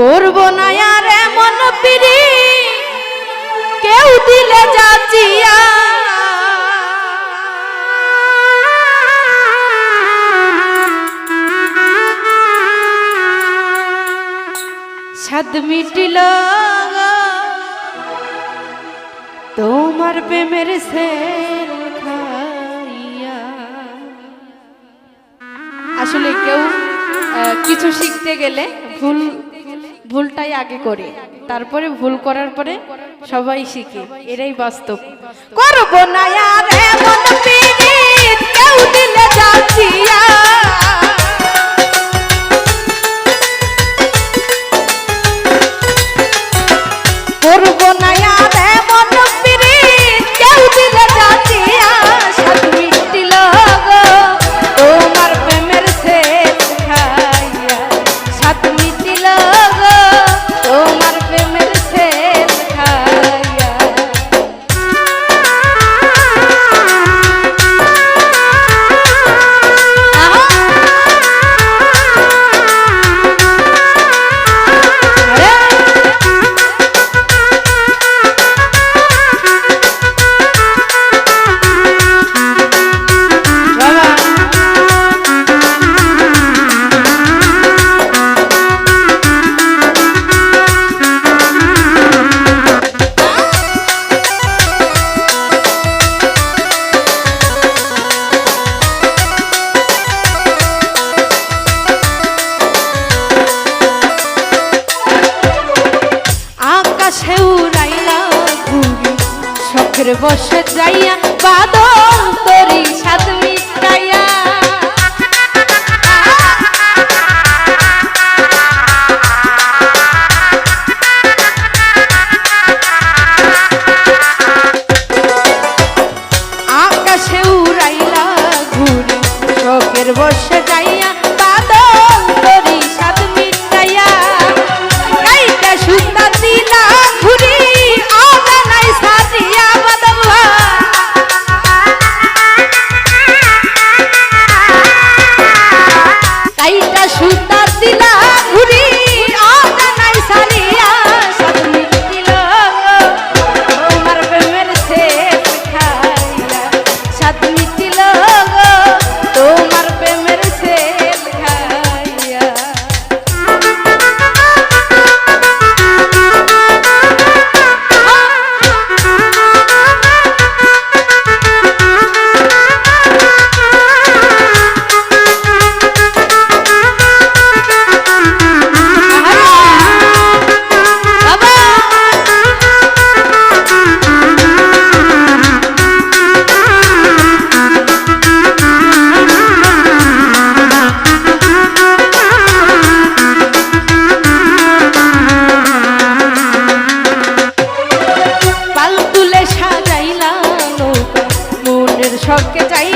করব না আর এমন পিড়ি। কেউ দিলে যাচিয়া। সাদ মিটিল তোমার প্রেমের সে খাইয়া। আসলে কেউ কিছু শিখতে গেলে ভুল ভুলটাই আগে করে। তারপরে ভুল করার পরে সবাই শিখে। এরাই বাস্তব। করব না বসে যাইয়া বাদল তরি সাত মিশাইয়া সবকে চাই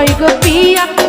জয় গোপিয়া